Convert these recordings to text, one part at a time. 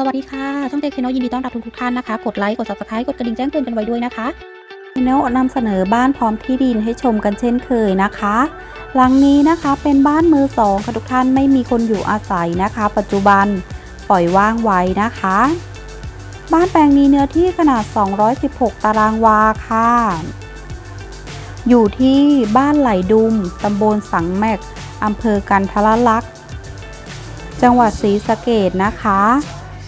สวัสดีค่ะ ช่องเจคโนยินดีต้อนรับทุกทุกท่านนะคะ กดไลค์ กด subscribe กดกระดิ่งแจ้งเตือนกันไว้ด้วยนะคะเนนำเสนอบ้านพร้อมที่ดินให้ชมกันเช่นเคยนะคะ หลังนี้นะคะเป็นบ้านมือสองค่ะทุกท่านไม่มีคนอยู่อาศัยนะคะ ปัจจุบันปล่อยว่างไว้นะคะ บ้านแปลงนี้เนื้อที่ขนาด 216 ตารางวาค่ะ อยู่ที่บ้านไหลดุมตำบลสังแมกอำเภอกันทรลักษ์จังหวัดศรีสะเกดนะคะ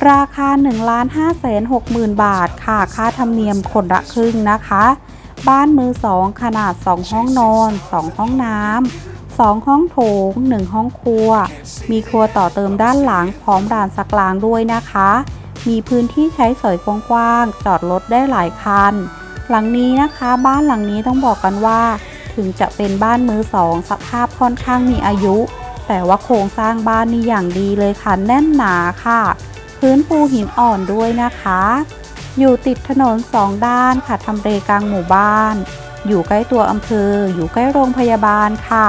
ราคา 1 5 6 0 0 0 0 บาทค่ะ ค่าธรรมเนียมคนละครึ่งนะคะ บ้านมือสองขนาด 2 ห้องนอน 2 ห้องน้ำ2 ห้องโถง 1 ห้องครัว มีครัวต่อเติมด้านหลังพร้อมลานสักลางด้วยนะคะ มีพื้นที่ใช้สอยกว้างๆ จอดรถได้หลายคัน หลังนี้นะคะ บ้านหลังนี้ต้องบอกกันว่า ถึงจะเป็นบ้านมือสองสภาพค่อนข้างมีอายุ แต่ว่าโครงสร้างบ้านนี่อย่างดีเลยค่ะ แน่นหนาค่ะ พื้นปูหินอ่อนด้วยนะคะ อยู่ติดถนนสองด้านค่ะทำเลกลางหมู่บ้าน อยู่ใกล้ตัวอำเภอ อยู่ใกล้โรงพยาบาลค่ะ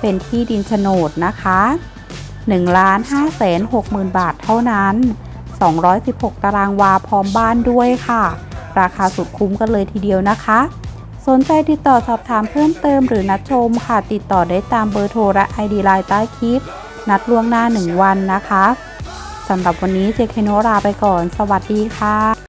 เป็นที่ดินโฉนดนะคะ1ล้าน5แสน6หมื่นบาทเท่านั้น 216 ตารางวาพร้อมบ้านด้วยค่ะ ราคาสุดคุ้มกันเลยทีเดียวนะคะ สนใจติดต่อสอบถามเพิ่มเติมหรือนัดชมค่ะ ติดต่อได้ตามเบอร์โทรและ ID ไลน์ใต้คลิป นัดล่วงหน้า 1 วันนะคะ สำหรับวันนี้เจคโนลาไปก่อน สวัสดีค่ะ